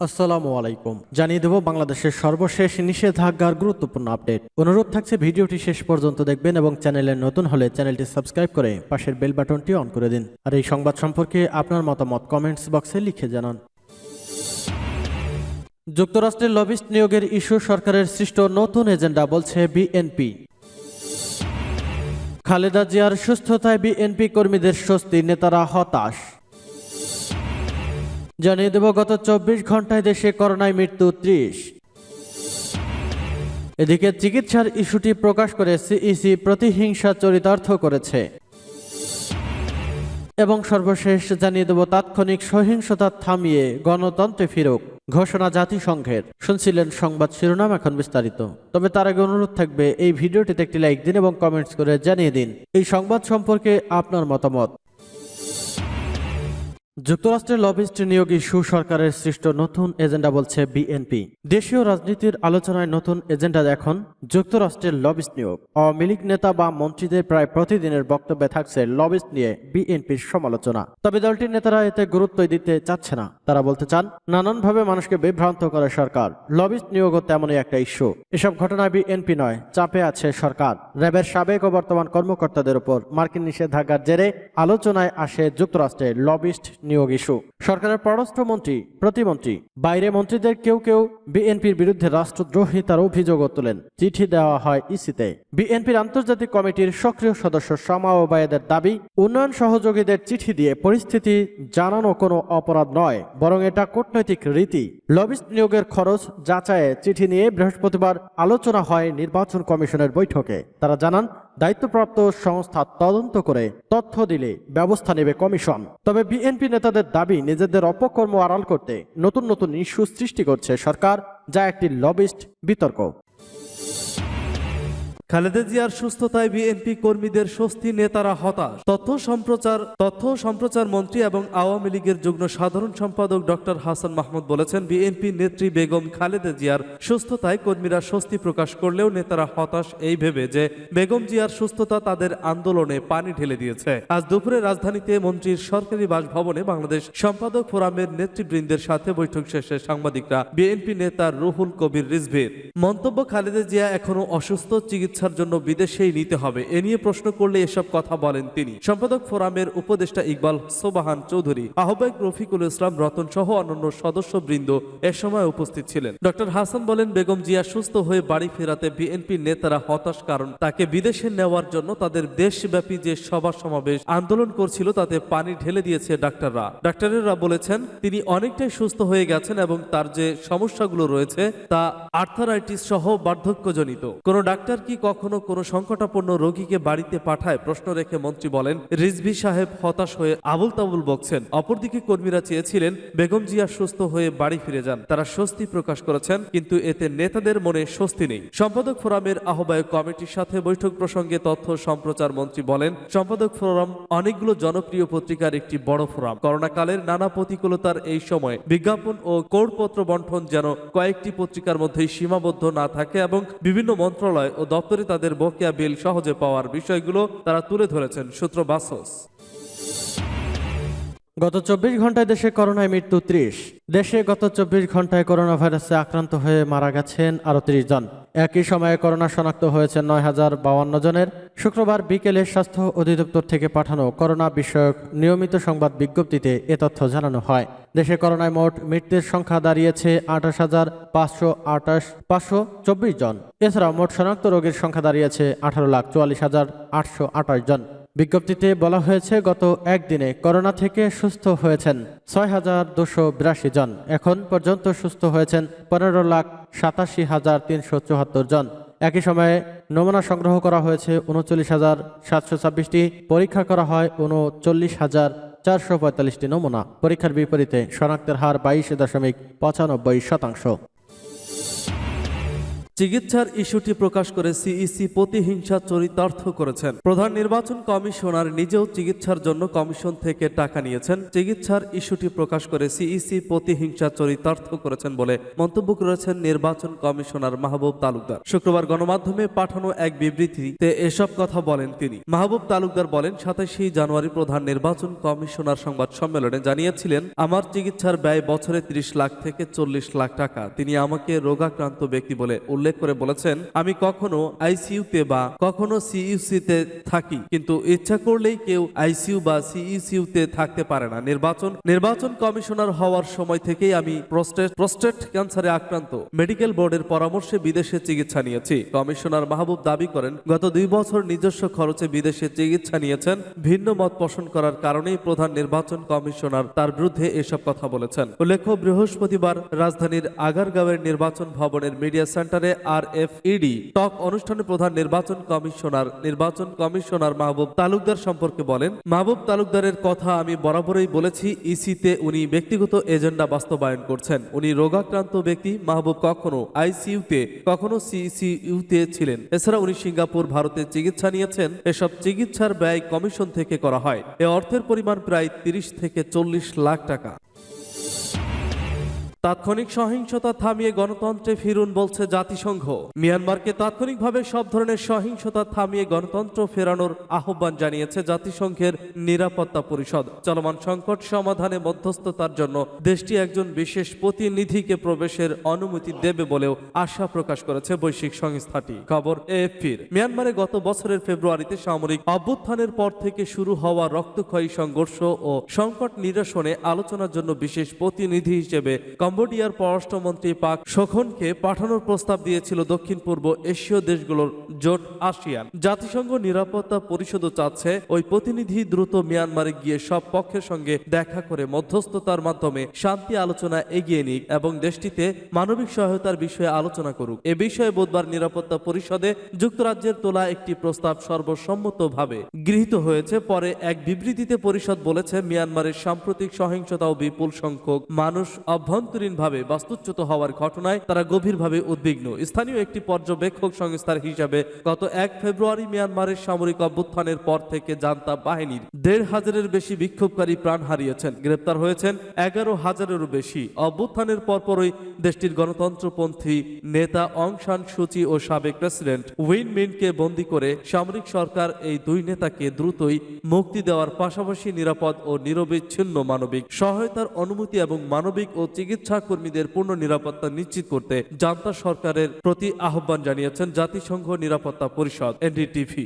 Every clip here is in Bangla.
আসসালামু আলাইকুম। জানিয়ে দেব বাংলাদেশের সর্বশেষ নিষেধাজ্ঞার গুরুত্বপূর্ণ আপডেট। অনুরোধ থাকছে ভিডিওটি শেষ পর্যন্ত দেখবেন এবং চ্যানেলে নতুন হলে চ্যানেলটি সাবস্ক্রাইব করে পাশের বেল বাটনটি অন করে দিন। আর এই সংবাদ সম্পর্কে আপনার মতামত কমেন্টস বক্সে লিখে জানান। যুক্তরাষ্ট্রের লবিস্ট নিয়োগের ইস্যু সরকারের সৃষ্ট নতুন এজেন্ডা বলছে বিএনপি। খালেদা জিয়ার সুস্থতায় বিএনপি কর্মীদের স্বস্তি, নেতারা হতাশ। জানিয়ে দেব, গত চব্বিশ ঘন্টায় দেশে করোনায় মৃত্যু ত্রিশ। এদিকে চিকিৎসার ইস্যুটি প্রকাশ করে সিইসি প্রতিহিংসা চরিতার্থ করেছে। এবং সর্বশেষ জানিয়ে দেব, তাৎক্ষণিক সহিংসতা থামিয়ে গণতন্ত্রে ফিরুক ঘোষণা জাতিসংঘের। শুনছিলেন সংবাদ শিরোনাম এখন বিস্তারিত। তবে তার আগে অনুরোধ থাকবে, এই ভিডিওটিতে একটি লাইক দিন এবং কমেন্টস করে জানিয়ে দিন। এই সংবাদ সম্পর্কে আপনার মতামত। যুক্তরাষ্ট্রের লবিস্ট নিয়োগ ইস্যু সরকারের সৃষ্ট নতুন এজেন্ডা বলছে বিএনপি দেশীয় রাজনীতির আলোচনায় নতুন এজেন্ডা এখন যুক্তরাষ্ট্রের লবিস্ট নিয়োগ। আওয়ামী লীগ নেতা বা মন্ত্রীদের প্রায় প্রতিদিনের বক্তব্যে থাকছে লবিস্ট নিয়ে বিএনপির সমালোচনা। তবে দলটির নেতারা এতে গুরুত্ব দিতে চাচ্ছে না। তারা বলতে চান, নানানভাবে মানুষকে বিভ্রান্ত করে সরকার। লবিস্ট নিয়োগও তেমনই একটা ইস্যু। এসব ঘটনায় বিএনপি নয়, চাপে আছে সরকার। র্যাবের সাবেক ও বর্তমান কর্মকর্তাদের উপর মার্কিন নিষেধাজ্ঞার জেরে আলোচনায় আসে যুক্তরাষ্ট্রে লবিস্ট নিয়োগ ইস্যু। সরকারের পররাষ্ট্রমন্ত্রী প্রতিমন্ত্রী, বাইরে মন্ত্রীদের কেউ কেউ বিএনপির বিরুদ্ধে রাষ্ট্রদ্রোহিতার অভিযোগও তোলেন। চিঠি দেওয়া হয় ইসিতে। বিএনপির আন্তর্জাতিক কমিটির সক্রিয় সদস্য শামা ওবায়েদের দাবি, উন্নয়ন সহযোগীদের চিঠি দিয়ে পরিস্থিতি জানানো কোনো অপরাধ নয়, বরং এটা কূটনৈতিক রীতি। লবিস্ট নিয়োগের খরচ যাচাইয়ে চিঠি নিয়ে বৃহস্পতিবার আলোচনা হয় নির্বাচন কমিশনের বৈঠকে। তারা জানান দায়িত্বপ্রাপ্ত সংস্থা তদন্ত করে তথ্য দিলে ব্যবস্থা নেবে কমিশন। তবে বিএনপি নেতাদের দাবি, নিজেদের অপকর্ম আড়াল করতে নতুন নতুন ইস্যু সৃষ্টি করছে সরকার, যা একটি লবিস্ট বিতর্ক। খালেদা জিয়ার সুস্থতায় বিএনপি কর্মীদের স্বস্তি নেতারা হতাশ। তথ্য সম্প্রচার তথ্য সম্প্রচার মন্ত্রী এবং আওয়ামী লীগের যুগ্ম সাধারণ সম্পাদক ডক্টর হাসান মাহমুদ বলেছেন, বিএনপি নেত্রী বেগম খালেদা জিয়ার সুস্থতায় কর্মীরা স্বস্তি প্রকাশ করলেও নেতারা হতাশ এই ভেবে যে বেগম জিয়ার সুস্থতা তাদের আন্দোলনে পানি ঢেলে দিয়েছে। আজ দুপুরে রাজধানীতে মন্ত্রীর সরকারি বাসভবনে বাংলাদেশ সম্পাদক ফোরামের নেতৃবৃন্দের সাথে বৈঠক শেষে সাংবাদিকরা বিএনপি নেতা রুহুল কবির রিজভির। মন্তব্য, খালেদা জিয়া এখনও অসুস্থ চিকিৎসার জন্য বিদেশেই নিতে হবে। এ নিয়ে প্রশ্ন করলে এসব কথা বলেন তিনি। সম্পাদক ফোরামের উপদেষ্টা ইকবাল সোবাহান চৌধুরী, আহ্বায়ক রফিকুল ইসলাম রতন সহ অন্যান্য সদস্যবৃন্দ এ সময় উপস্থিত ছিলেন। ডক্টর হাসান বলেন, বেগম জিয়া সুস্থ হয়ে বাড়ি ফেরাতে বিএনপি নেতারা হতাশ কারণ, তাকে বিদেশে নেওয়ার জন্য তাদের দেশব্যাপী যে সভা সমাবেশ আন্দোলন করছিল তাতে পানি ঢেলে দিয়েছে ডাক্তাররা। ডাক্তারেরা বলেছেন, তিনি অনেকটাই সুস্থ হয়ে গেছেন এবং তার যে সমস্যাগুলো রয়েছে তা আর্থারাইটিস সহ বার্ধক্যজনিত। কোন ডাক্তার কি কখনো কোনো সংকটাপন্ন রোগীকে বাড়িতে পাঠায় প্রশ্ন রেখে মন্ত্রী বলেন, রিজভি সাহেব হতাশ হয়ে আবুল তাবুল বকছেন। অপরদিকে কর্মীরা চেয়েছিলেন, বেগম জিয়া সুস্থ হয়ে বাড়ি ফিরে যান। তারা স্বস্তি প্রকাশ করেছেন, কিন্তু এতে নেতাদের মনে স্বস্তি নেই। সম্পাদক ফোরামের আহ্বায়ক কমিটির সাথে বৈঠক প্রসঙ্গে তথ্য সম্প্রচার মন্ত্রী বলেন, সম্পাদক ফোরাম অনেকগুলো জনপ্রিয় পত্রিকার একটি বড় ফোরাম। করোনাকালের নানা প্রতিকূলতার এই সময় বিজ্ঞাপন ও কোডপত্র বন্টন যেন কয়েকটি পত্রিকার মধ্যেই সীমাবদ্ধ না থাকে এবং বিভিন্ন মন্ত্রণালয় ও দপ্তরে তাদের বকেয়া বিল সহজে পাওয়ার বিষয়গুলো তারা তুলে ধরেছেন সূত্র বাসস। গত চব্বিশ ঘন্টায় দেশে করোনায় মৃত্যু ত্রিশ। দেশে গত চব্বিশ ঘন্টায় করোনা ভাইরাসে আক্রান্ত হয়ে মারা গেছেন আরও ত্রিশ জন। একই সময়ে করোনা শনাক্ত হয়েছে নয় হাজার বাউান্ন জনের। শুক্রবার বিকেলে স্বাস্থ্য অধিদপ্তর থেকে পাঠানো করোনা বিষয়ক নিয়মিত সংবাদ বিজ্ঞপ্তিতে এ তথ্য জানানো হয়। দেশে করোনায় মোট মৃত্যুর সংখ্যা দাঁড়িয়েছে আঠাশ হাজার পাঁচশো আঠাশ, পাঁচশো চব্বিশ জন। এছাড়াও মোট শনাক্ত রোগীর সংখ্যা দাঁড়িয়েছে আঠারো লাখ চুয়াল্লিশ হাজার আটশো আঠাশ জন। বিজ্ঞপ্তিতে বলা হয়েছে, গত একদিনে করোনা থেকে সুস্থ হয়েছেন ছয় হাজার দুশো বিরাশি জন। এখন পর্যন্ত সুস্থ হয়েছেন পনেরো লাখ সাতাশি হাজার তিনশো চুয়াত্তর জন। একই সময়ে নমুনা সংগ্রহ করা হয়েছে উনচল্লিশ হাজার সাতশো ছাব্বিশটি, পরীক্ষা করা হয় উনচল্লিশ হাজার চারশো পঁয়তাল্লিশটি নমুনা। পরীক্ষার বিপরীতে শনাক্তের হার বাইশ দশমিক পঁচানব্বই শতাংশ। চিকিৎসার ইস্যুটি প্রকাশ করে সিইসি প্রতিহিংসা চরিতার্থ করেছেন। প্রধান নির্বাচন কমিশনার নিজেও চিকিৎসার জন্য কমিশন থেকে টাকা নিয়েছেন। চিকিৎসার ইস্যুটি প্রকাশ করে সিইসি প্রতিহিংসা চরিতার্থ করেছেন বলে মন্তব্য করেছেন নির্বাচন কমিশনার মাহবুব তালুকদার। শুক্রবার গণমাধ্যমে পাঠানো এক বিবৃতিতে এসব কথা বলেন তিনি। মাহবুব তালুকদার বলেন, সাতাশে জানুয়ারি প্রধান নির্বাচন কমিশনার সংবাদ সম্মেলনে জানিয়েছিলেন, আমার চিকিৎসার ব্যয় বছরে ত্রিশ লাখ থেকে চল্লিশ লাখ টাকা। তিনি আমাকে রোগাক্রান্ত ব্যক্তি বলে উল্লেখ করে বলেছেন, আমি কখনো আইসিইউতে বা কখনো সিইউসিতে থাকি, কিন্তু ইচ্ছা করলেই কেউ আইসিইউ বা সিইউসিউতে থাকতে পারে না। নির্বাচন নির্বাচন কমিশনার হওয়ার সময় থেকেই আমি প্রস্টেট প্রস্টেট ক্যান্সারে আক্রান্ত। মেডিকেল বোর্ডের পরামর্শে বিদেশে চিকিৎসা নিয়েছি। কমিশনার মাহবুব দাবি করেন, গত দুই বছর নিজস্ব খরচে বিদেশে চিকিৎসা নিয়েছেন, ভিন্ন মত পোষণ করার কারণেই প্রধান নির্বাচন কমিশনার তার বিরুদ্ধে এসব কথা বলেছেন। উল্লেখ্য, বৃহস্পতিবার রাজধানীর আগারগাঁওয়ের নির্বাচন ভবনের মিডিয়া সেন্টারে আর এফ টক অনুষ্ঠানে প্রধান নির্বাচন কমিশনার নির্বাচন কমিশনার মাহবুব তালুকদার সম্পর্কে বলেন, মাহবুব তালুকদারের কথা আমি বরাবরই বলেছি, ইসিতে উনি ব্যক্তিগত এজেন্ডা বাস্তবায়ন করছেন। উনি রোগাক্রান্ত ব্যক্তি, মাহবুব কখনো আইসিইউতে কখনো সিসিইউতে ছিলেন। এছাড়া উনি সিঙ্গাপুর, ভারতে চিকিৎসা নিয়েছেন। এসব চিকিৎসার ব্যয় কমিশন থেকে করা হয়। এ অর্থের পরিমাণ প্রায় তিরিশ থেকে চল্লিশ লাখ টাকা। তাৎক্ষণিক সহিংসতা থামিয়ে গণতন্ত্রে ফিরুন বলছে জাতিসংঘ। মিয়ানমারকে তাৎক্ষণিকভাবে সব ধরনের সহিংসতা থামিয়ে গণতন্ত্র ফেরানোর আহ্বান জানিয়েছে জাতিসংঘের নিরাপত্তা পরিষদ। চলমান সংকট সমাধানে মধ্যস্থতার জন্য দেশটি একজন বিশেষ প্রতিনিধিকে প্রবেশের অনুমতি দেবে বলেও আশা প্রকাশ করেছে বৈশ্বিক সংস্থাটি। খবর এএফপির। মিয়ানমারে গত বছরের ফেব্রুয়ারিতে সামরিক অভ্যুত্থানের পর থেকে শুরু হওয়া রক্তক্ষয়ী সংঘর্ষ ও সংকট নিরসনে আলোচনার জন্য বিশেষ প্রতিনিধি হিসেবে কম্বোডিয়ার পররাষ্ট্রমন্ত্রী পাক শোখনকে পাঠানোর প্রস্তাব দিয়েছিল দক্ষিণ পূর্ব এশীয় দেশগুলোর জোট আসিয়ান। জাতিসংঘ নিরাপত্তা পরিষদও চাচ্ছে ওই প্রতিনিধি দ্রুত মিয়ানমারে গিয়ে সব পক্ষের সঙ্গে দেখা করে মধ্যস্থতার মাধ্যমে শান্তি আলোচনা এগিয়ে নিক এবং দেশটিতে মানবিক সহায়তার বিষয়ে আলোচনা করুক। এ বিষয়ে বুধবার নিরাপত্তা পরিষদে যুক্তরাজ্যের তোলা একটি প্রস্তাব সর্বসম্মতভাবে গৃহীত হয়েছে। পরে এক বিবৃতিতে পরিষদ বলেছে, মিয়ানমারের সাম্প্রতিক সহিংসতা ও বিপুল সংখ্যক মানুষ অভ্যন্তরীণভাবে বাস্তুচ্যুত হওয়ার ঘটনায় তারা গভীরভাবে উদ্বিগ্ন। স্থানীয় একটি পর্যবেক্ষক সংস্থার হিসাবে, গত এক ফেব্রুয়ারি মিয়ানমারের সামরিক অভ্যুত্থানের পর থেকে জান্তা বাহিনীর দেড় হাজারের বেশি বিক্ষোভকারী প্রাণ হারিয়েছেন, গ্রেপ্তার হয়েছেন এগারো হাজারেরও বেশি। অভ্যুত্থানের পরপরই দেশটির গণতন্ত্রপন্থী নেতা অং সান সুচি ও সাবেক প্রেসিডেন্ট উইন মিনকে বন্দী করে সামরিক সরকার এই দুই নেতাকে দ্রুতই মুক্তি দেওয়ার পাশাপাশি নিরাপদ ও নিরবিচ্ছিন্ন মানবিক সহায়তার অনুমতি এবং মানবিক ও চিকিৎসা কর্মীদের পূর্ণ নিরাপত্তা নিশ্চিত করতে জান্তা সরকারের প্রতি আহ্বান জানিয়েছেন জাতিসংঘ নিরাপত্তা পরিষদ এনডিটিভি।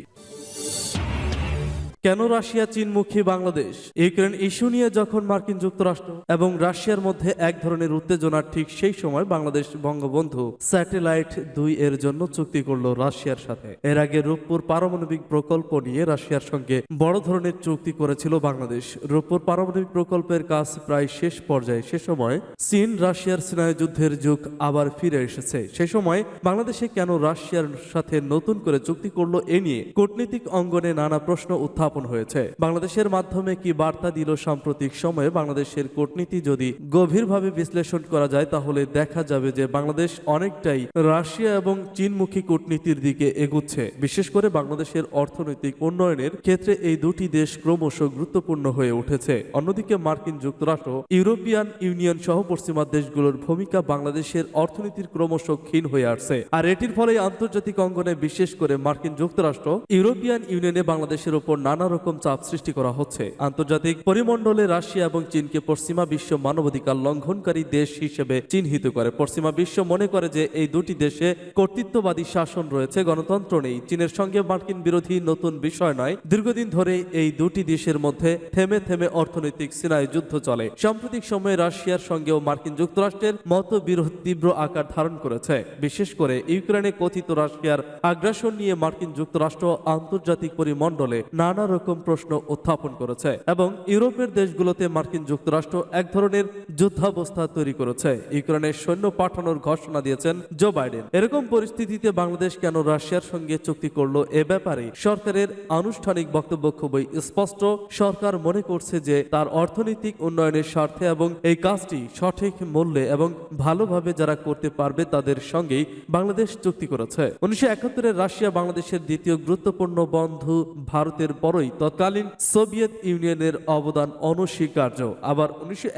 কেন রাশিয়া চীনমুখী বাংলাদেশ? ইউক্রেন ইস্যু নিয়ে যখন মার্কিন যুক্তরাষ্ট্র এবং রাশিয়ার মধ্যে এক ধরনের উত্তেজনা, ঠিক সেই সময় বাংলাদেশ বঙ্গবন্ধু স্যাটেলাইট দুই এর জন্য চুক্তি করল রাশিয়ার সাথে। এর আগে রূপপুর পারমাণবিক প্রকল্প নিয়ে রাশিয়ার সঙ্গে বড় ধরনের চুক্তি করেছিল বাংলাদেশ। রূপপুর পারমাণবিক প্রকল্পের কাজ প্রায় শেষ পর্যায়ে, সে সময় চীন রাশিয়ার স্নায়ুযুদ্ধের যুগ আবার ফিরে এসেছে। সে সময় বাংলাদেশে কেন রাশিয়ার সাথে নতুন করে চুক্তি করল এ নিয়ে কূটনীতিক অঙ্গনে নানা প্রশ্ন উত্থাপন হয়েছে। বাংলাদেশের মাধ্যমে কি বার্তা দিল সাম্প্রতিক সময়ে? বাংলাদেশের কূটনীতি যদি গভীরভাবে বিশ্লেষণ করা যায়, তাহলে দেখা যাবে যে বাংলাদেশ অনেকটাই রাশিয়া এবং চীনমুখী কূটনীতির দিকে এগুচ্ছে। বিশেষ করে বাংলাদেশের অর্থনৈতিক উন্নয়নের ক্ষেত্রে এই দুটি দেশ ক্রমশ গুরুত্বপূর্ণ হয়ে উঠেছে। অন্যদিকে মার্কিন যুক্তরাষ্ট্র, ইউরোপিয়ান ইউনিয়ন সহ পশ্চিমা দেশগুলোর ভূমিকা বাংলাদেশের অর্থনীতির ক্রমশ ক্ষীণ হয়ে আসছে। আর এটির ফলে আন্তর্জাতিক অঙ্গনে, বিশেষ করে মার্কিন যুক্তরাষ্ট্র, ইউরোপিয়ান ইউনিয়নে বাংলাদেশের উপর নানা রকম চাপ সৃষ্টি করা হচ্ছে। আন্তর্জাতিক পরিমণ্ডলে রাশিয়া এবং চীনকে পশ্চিমা বিশ্ব মানবাধিকার লঙ্ঘনকারী দেশ হিসেবে চিহ্নিত করে। পশ্চিমা বিশ্ব মনে করে যে এই দুটি দেশে কর্তৃত্ববাদী শাসন রয়েছে। গণতন্ত্র নেই। চীনের সঙ্গে মার্কিন বিরোধী নতুন বিষয় নয়। দীর্ঘদিন ধরে এই দুটি দেশের মধ্যে থেমে থেমে অর্থনৈতিক সিনাই যুদ্ধ চলে। সাম্প্রতিক সময়ে রাশিয়ার সঙ্গেও মার্কিন যুক্তরাষ্ট্রের মতবিরোধ তীব্র আকার ধারণ করেছে। বিশেষ করে ইউক্রেনে কথিত রাশিয়ার আগ্রাসন নিয়ে মার্কিন যুক্তরাষ্ট্র আন্তর্জাতিক পরিমণ্ডলে নানা রকম প্রশ্ন উত্থাপন করেছে এবং ইউরোপের দেশগুলোতে মার্কিন যুক্তরাষ্ট্র এক ধরনের যুদ্ধাবস্থা তৈরি করেছে। ইউক্রেনের সৈন্য পাঠানোর ঘোষণা দিয়েছেন জো বাইডেন। এরকম পরিস্থিতিতে বাংলাদেশ কেন রাশিয়ার সঙ্গে চুক্তি করল এ ব্যাপারে সরকারের আনুষ্ঠানিক বক্তব্য খুবই স্পষ্ট। সরকার মনে করছে যে তার অর্থনৈতিক উন্নয়নের স্বার্থে এবং এই কাজটি সঠিক মূল্যে এবং ভালোভাবে যারা করতে পারবে তাদের সঙ্গেই বাংলাদেশ চুক্তি করেছে। উনিশশো একাত্তরের রাশিয়া বাংলাদেশের দ্বিতীয় গুরুত্বপূর্ণ বন্ধু ভারতের পরই তৎকালীন সোভিয়েত ইউনিয়নের অবদান অনস্বীকার্য। আবার উনিশশো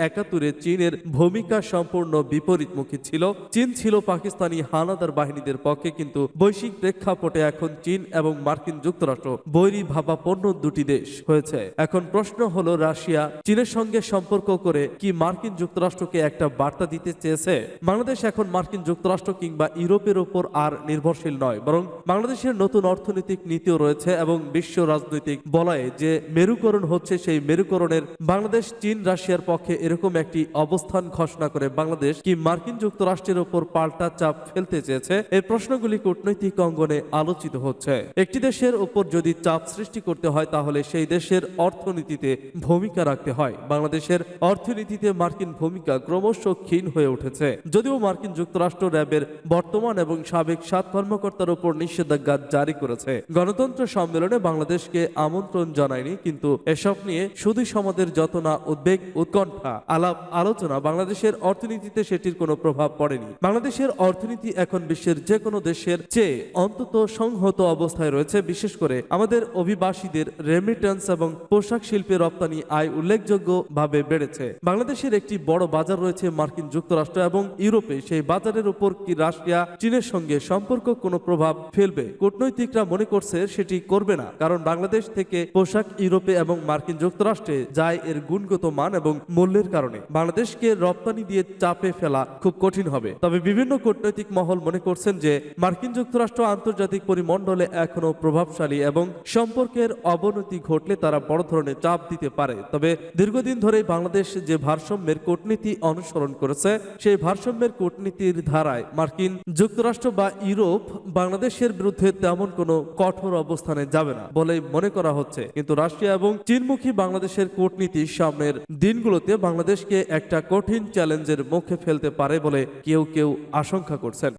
চীনের ভূমিকা সম্পূর্ণ বিপরীতমুখী ছিল। চীন ছিল পাকিস্তানি হানাদার বাহিনীদের পক্ষে কিন্তু বৈশ্বিক প্রেক্ষাপটে এখন চীন এবং মার্কিন যুক্তরাষ্ট্র বৈরী ভাবাপন্ন দুটি দেশ হয়েছে। এখন প্রশ্ন হলো, রাশিয়া চীনের সঙ্গে সম্পর্ক করে কি মার্কিন যুক্তরাষ্ট্রকে একটা বার্তা দিতে চেয়েছে? বাংলাদেশ এখন মার্কিন যুক্তরাষ্ট্র কিংবা ইউরোপের ওপর আর নির্ভরশীল নয়, বরং বাংলাদেশের নতুন অর্থনৈতিক নীতিও রয়েছে এবং বিশ্ব রাজনৈতিক বলয়ে যে মেরুকরণ হচ্ছে সেই মেরুকরণের বাংলাদেশ, চীন, রাশিয়ার পক্ষে এরকম একটি অবস্থান ঘোষণা করে বাংলাদেশ কি মার্কিন যুক্তরাষ্ট্রের ওপর পাল্টা চাপ ফেলতে চেয়েছে? এই প্রশ্নগুলি কূটনৈতিক অঙ্গনে আলোচিত হচ্ছে। একটি দেশের উপর যদি চাপ সৃষ্টি করতে হয়, তাহলে সেই দেশের অর্থনীতিতে ভূমিকা রাখতে হয়। বাংলাদেশের অর্থনীতিতে মার্কিন ভূমিকা ক্রমশ ক্ষীণ হয়ে উঠেছে। যদিও মার্কিন যুক্তরাষ্ট্র র্যাবের বর্তমান এবং সাবেক সাত কর্মকর্তার উপর নিষেধাজ্ঞা জারি করেছে। গণতন্ত্র সম্মেলনে বাংলাদেশকে আমন্ত্রণ জানায়নি, কিন্তু এসব নিয়ে শুধু সমাজের যত না উদ্বেগ, উৎকণ্ঠা, আলাপ, আলোচনা বাংলাদেশের অর্থনীতিতে সেটির কোনো প্রভাব পড়েনি। বাংলাদেশের অর্থনীতি এখন বিশ্বের যে কোনো দেশের চেয়ে অন্তত সংহত অবস্থায় রয়েছে। বিশেষ করে আমাদের অভিবাসীদের রেমিটেন্স এবং পোশাক শিল্পে রপ্তানি আয় উল্লেখযোগ্যভাবে বেড়েছে। বাংলাদেশের একটি বড় বাজার রয়েছে মার্কিন যুক্তরাষ্ট্র এবং ইউরোপে। সেই বাজারের উপর কি রাশিয়া, চীনের সঙ্গে সম্পর্ক কোনো প্রভাব ফেলবে? কূটনৈতিকরা মনে করছে সেটি করবে না, কারণ বাংলাদেশ থেকে পোশাক ইউরোপে এবং মার্কিন যুক্তরাষ্ট্রে যায় এর গুণগত মান এবং মূল্যের কারণে। বাংলাদেশকে রপ্তানি দিয়ে চাপে ফেলা খুব কঠিন হবে। তবে বিভিন্ন কূটনৈতিক মহল মনে করছেন যে, মার্কিন যুক্তরাষ্ট্র আন্তর্জাতিক পরিমণ্ডলে এখনও প্রভাবশালী এবং সম্পর্কের অবনতি ঘটলে তারা বড় ধরনের চাপ দিতে পারে। তবে দীর্ঘদিন ধরে বাংলাদেশ যে ভারসাম্যের কূটনীতি অনুসরণ করেছে, সেই ভারসাম্যের কূটনীতির ধারায় মার্কিন যুক্তরাষ্ট্র বা ইউরোপ বাংলাদেশের বিরুদ্ধে তেমন কোনো কঠোর অবস্থানে যাবে না বলে মনে করা হচ্ছে। কিন্তু রাশিয়া এবং চীনমুখী বাংলাদেশের কূটনীতি সামনের দিনগুলোতে বাংলাদেশকে একটা কঠিন চ্যালেঞ্জের মুখে ফেলতে পারে বলে কেউ কেউ আশঙ্কা করছেন।